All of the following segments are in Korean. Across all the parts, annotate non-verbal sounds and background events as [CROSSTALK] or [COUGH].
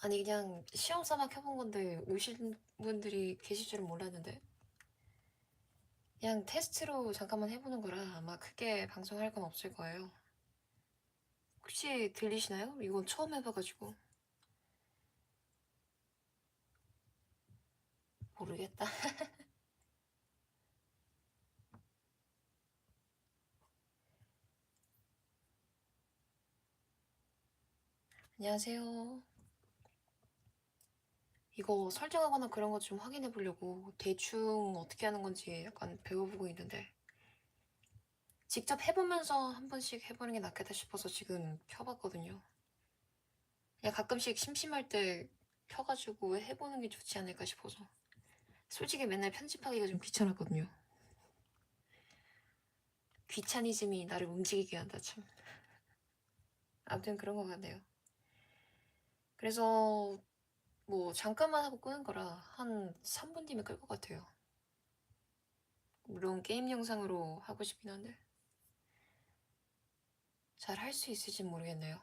아니 그냥 시험 삼아 켜본 건데 오신 분들이 계실 줄은 몰랐는데 그냥 테스트로 잠깐만 해보는 거라 아마 크게 방송할 건 없을 거예요. 혹시 들리시나요? 이건 처음 해봐가지고 모르겠다. [LAUGHS] 안녕하세요. 이거 설정하거나 그런 거 좀 확인해 보려고 대충 어떻게 하는 건지 약간 배워보고 있는데 직접 해보면서 한 번씩 해보는 게 낫겠다 싶어서 지금 켜봤거든요. 그냥 가끔씩 심심할 때 켜가지고 해보는 게 좋지 않을까 싶어서 솔직히 맨날 편집하기가 좀 귀찮았거든요. 귀차니즘이 나를 움직이게 한다 참. 아무튼 그런 것 같네요. 그래서 뭐 잠깐만 하고 끄는 거라 한 3분 뒤면 끌 것 같아요. 물론 게임 영상으로 하고 싶긴 한데 잘 할 수 있을지 모르겠네요.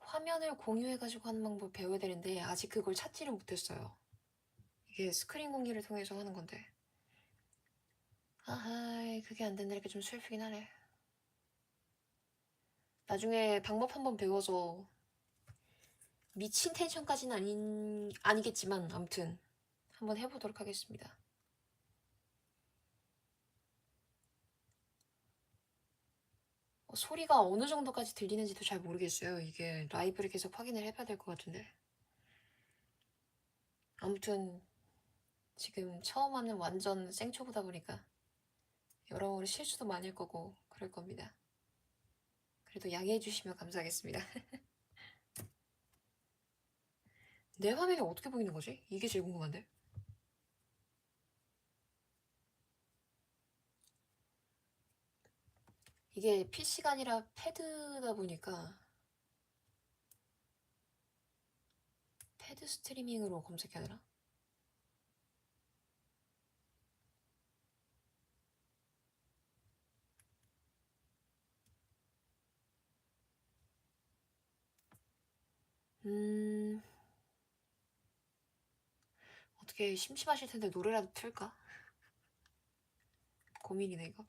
화면을 공유해가지고 하는 방법 배워야 되는데 아직 그걸 찾지를 못했어요. 이게 스크린 공유를 통해서 하는 건데 아하 그게 안 된다니까 좀 슬프긴 하네. 나중에 방법 한번 배워서 미친 텐션까지는 아닌 아니겠지만 아무튼 한번 해보도록 하겠습니다. 어, 소리가 어느 정도까지 들리는지도 잘 모르겠어요. 이게 라이브를 계속 확인을 해봐야 될 것 같은데. 아무튼 지금 처음 하는 완전 생초보다 보니까 여러모로 실수도 많을 거고 그럴 겁니다. 그래도 양해해 주시면 감사하겠습니다. [LAUGHS] 내 화면이 어떻게 보이는 거지? 이게 제일 궁금한데. 이게 PC가 아니라 패드다 보니까 패드 스트리밍으로 검색해야 되나? 음, 어떻게 심심하실 텐데 노래라도 틀까? [LAUGHS] 고민이네, 이거.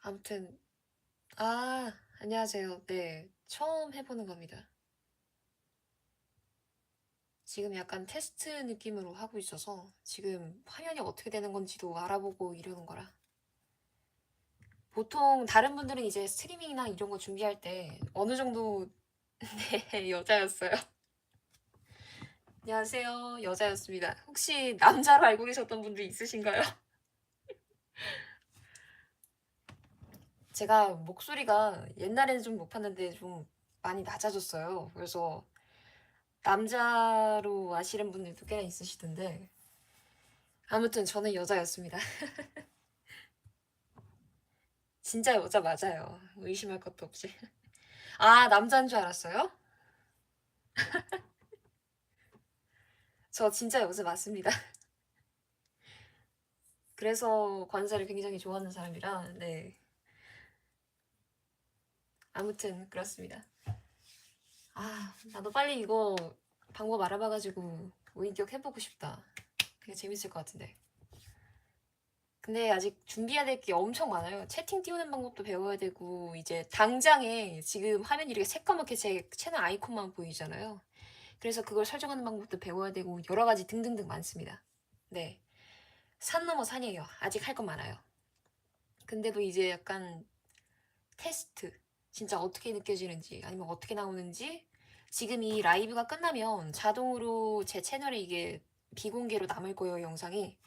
아무튼, 아, 안녕하세요. 네, 처음 해보는 겁니다. 지금 약간 테스트 느낌으로 하고 있어서 지금 화면이 어떻게 되는 건지도 알아보고 이러는 거라. 보통 다른 분들은 이제 스트리밍이나 이런 거 준비할 때 어느 정도 [LAUGHS] 네 여자였어요. 안녕하세요 여자였습니다. 혹시 남자로 알고 계셨던 분들 있으신가요? [LAUGHS] 제가 목소리가 옛날에는 좀 높았는데 좀 많이 낮아졌어요. 그래서 남자로 아시는 분들도 꽤나 있으시던데 아무튼 저는 여자였습니다. [LAUGHS] 진짜 여자 맞아요. 의심할 것도 없이. [LAUGHS] 아, 남자인 줄 알았어요? [LAUGHS] 저 진짜 여자 맞습니다. [LAUGHS] 그래서 관사를 굉장히 좋아하는 사람이라, 네. 아무튼, 그렇습니다. 아, 나도 빨리 이거 방법 알아봐가지고 오인격 해보고 싶다. 그게 재밌을 것 같은데. 근데 아직 준비해야 될 게 엄청 많아요. 채팅 띄우는 방법도 배워야 되고, 이제 당장에 지금 화면이 이렇게 새까맣게 제 채널 아이콘만 보이잖아요. 그래서 그걸 설정하는 방법도 배워야 되고, 여러 가지 등등등 많습니다. 네. 산 넘어 산이에요. 아직 할 건 많아요. 근데도 이제 약간 테스트. 진짜 어떻게 느껴지는지, 아니면 어떻게 나오는지, 지금 이 라이브가 끝나면 자동으로 제 채널에 이게 비공개로 남을 거예요, 영상이.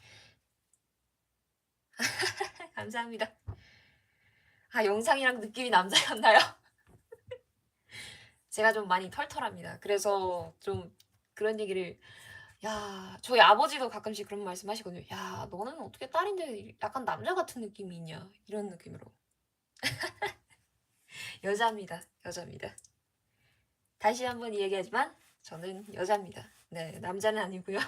[LAUGHS] 감사합니다. 아, 영상이랑 느낌이 남자였나요? [LAUGHS] 제가 좀 많이 털털합니다. 그래서 좀 그런 얘기를, 야, 저희 아버지도 가끔씩 그런 말씀 하시거든요. 야, 너는 어떻게 딸인데 약간 남자 같은 느낌이 있냐? 이런 느낌으로. [LAUGHS] 여자입니다. 여자입니다. 다시 한번 얘기하지만 저는 여자입니다. 네, 남자는 아니고요.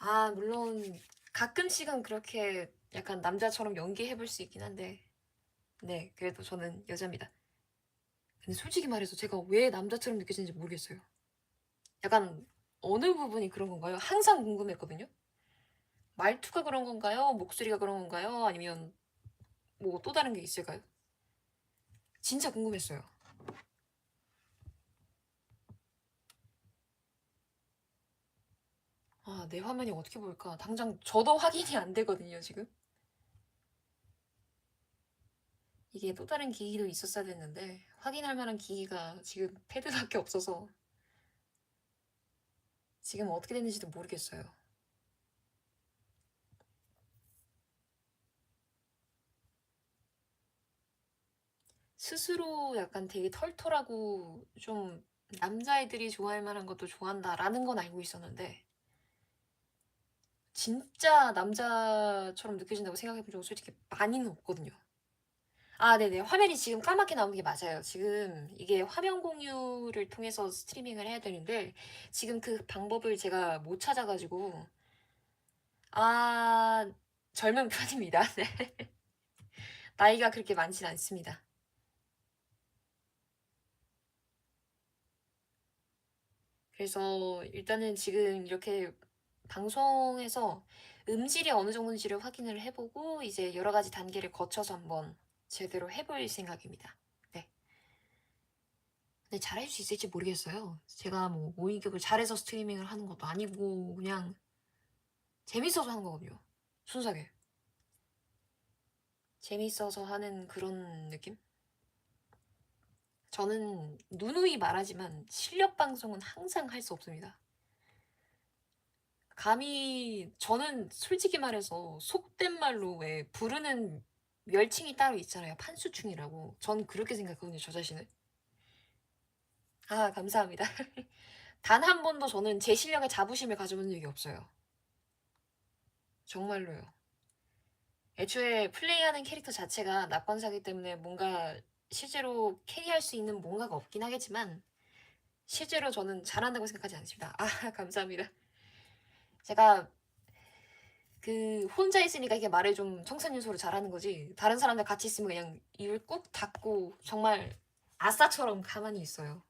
아, 물론 가끔씩은 그렇게 약간 남자처럼 연기해볼 수 있긴 한데, 네, 그래도 저는 여자입니다. 근데 솔직히 말해서 제가 왜 남자처럼 느껴지는지 모르겠어요. 약간 어느 부분이 그런 건가요? 항상 궁금했거든요. 말투가 그런 건가요? 목소리가 그런 건가요? 아니면 뭐 또 다른 게 있을까요? 진짜 궁금했어요. 아, 내 화면이 어떻게 보일까? 당장 저도 확인이 안 되거든요, 지금. 이게 또 다른 기기도 있었어야 됐는데 확인할 만한 기기가 지금 패드밖에 없어서 지금 어떻게 됐는지도 모르겠어요. 스스로 약간 되게 털털하고 좀 남자애들이 좋아할 만한 것도 좋아한다라는 건 알고 있었는데 진짜 남자처럼 느껴진다고 생각해 본 적은 솔직히 많이는 없거든요. 아, 네네. 화면이 지금 까맣게 나오는 게 맞아요. 지금 이게 화면 공유를 통해서 스트리밍을 해야 되는데 지금 그 방법을 제가 못 찾아가지고 아, 젊은 [LAUGHS] 편입니다. 네. 나이가 그렇게 많진 않습니다. 그래서 일단은 지금 이렇게 방송에서 음질이 어느 정도인지를 확인을 해보고 이제 여러 가지 단계를 거쳐서 한번 제대로 해볼 생각입니다. 네. 근데 잘할 수 있을지 모르겠어요. 제가 뭐 모의격을 잘해서 스트리밍을 하는 것도 아니고 그냥 재밌어서 하는 거거든요. 순수하게. 재밌어서 하는 그런 느낌? 저는 누누이 말하지만 실력 방송은 항상 할 수 없습니다. 감히 저는 솔직히 말해서 속된 말로 왜 부르는 멸칭이 따로 있잖아요. 판수충이라고. 전 그렇게 생각하거든요. 저 자신을. 아, 감사합니다. [LAUGHS] 단 한 번도 저는 제 실력에 자부심을 가져본 적이 없어요. 정말로요. 애초에 플레이하는 캐릭터 자체가 낙관사기 때문에 뭔가 실제로 캐리할 수 있는 뭔가가 없긴 하겠지만 실제로 저는 잘한다고 생각하지 않습니다. 아, [LAUGHS] 감사합니다. 제가 그 혼자 있으니까 이게 말을 좀 청산유소로 잘하는 거지 다른 사람들 같이 있으면 그냥 입을 꾹 닫고 정말 아싸처럼 가만히 있어요.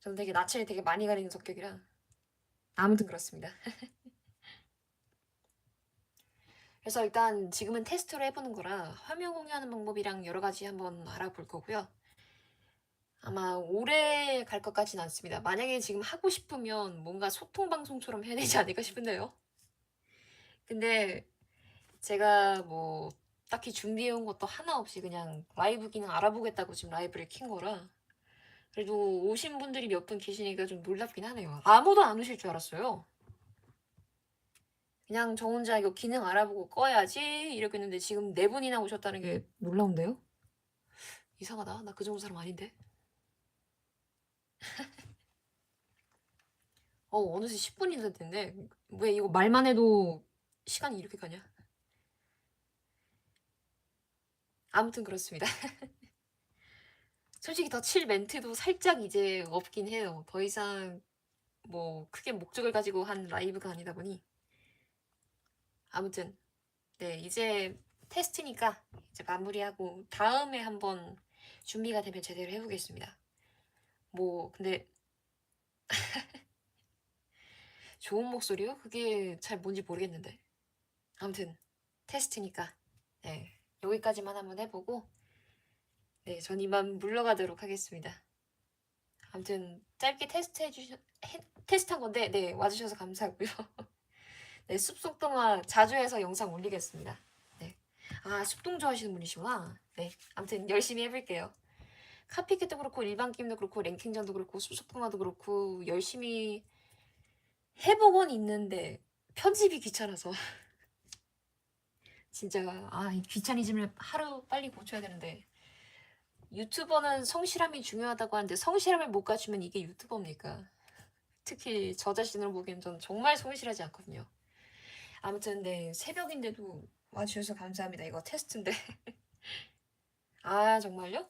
저는 되게 낯을 되게 많이 가리는 성격이라 아무튼 그렇습니다. [LAUGHS] 그래서 일단 지금은 테스트로 해보는 거라 화면 공유하는 방법이랑 여러 가지 한번 알아볼 거고요. 아마 오래 갈 것 같진 않습니다. 만약에 지금 하고 싶으면 뭔가 소통 방송처럼 해야 되지 않을까 싶은데요. 근데 제가 뭐 딱히 준비해 온 것도 하나 없이 그냥 라이브 기능 알아보겠다고 지금 라이브를 킨 거라 그래도 오신 분들이 몇 분 계시니까 좀 놀랍긴 하네요. 아무도 안 오실 줄 알았어요. 그냥 저 혼자 이거 기능 알아보고 꺼야지 이렇게 했는데 지금 네 분이나 오셨다는 게 놀라운데요? 이상하다. 나 그 정도 사람 아닌데. 어, 어느새 10분이 됐는데 왜 이거 말만 해도 시간이 이렇게 가냐? 아무튼 그렇습니다. [LAUGHS] 솔직히 더 칠 멘트도 살짝 이제 없긴 해요. 더 이상 뭐 크게 목적을 가지고 한 라이브가 아니다 보니 아무튼 네 이제 테스트니까 이제 마무리하고 다음에 한번 준비가 되면 제대로 해보겠습니다. 뭐 근데 [LAUGHS] 좋은 목소리요? 그게 잘 뭔지 모르겠는데 아무튼 테스트니까 네 여기까지만 한번 해보고 네 전 이만 물러가도록 하겠습니다. 아무튼 짧게 테스트 해주셔 해, 테스트한 건데 네 와주셔서 감사하고요. [LAUGHS] 네 숲속동화 자주 해서 영상 올리겠습니다. 네. 아 숲동 좋아하시는 분이시구나. 네 아무튼 열심히 해볼게요. 카피캣도 그렇고 일반 게임도 그렇고 랭킹전도 그렇고 숲속동화도 그렇고 열심히 해보곤 있는데 편집이 귀찮아서 [LAUGHS] 진짜 아, 이 귀차니즘을 하루 빨리 고쳐야 되는데 유튜버는 성실함이 중요하다고 하는데 성실함을 못 갖추면 이게 유튜버입니까? 특히 저 자신을 보기엔 전 정말 성실하지 않거든요. 아무튼 네 새벽인데도 와주셔서 감사합니다. 이거 테스트인데 [LAUGHS] 아 정말요?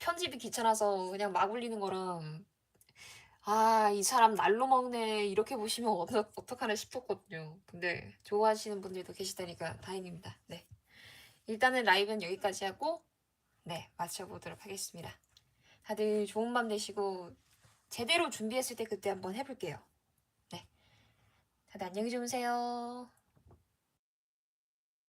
편집이 귀찮아서 그냥 막 올리는 거랑 아, 이 사람 날로 먹네. 이렇게 보시면 [LAUGHS] 어떡, 어떡하나 싶었거든요. 근데 좋아하시는 분들도 계시다니까 다행입니다. 네. 일단은 라이브는 여기까지 하고, 네, 마쳐보도록 하겠습니다. 다들 좋은 밤 되시고, 제대로 준비했을 때 그때 한번 해볼게요. 네. 다들 안녕히 주무세요.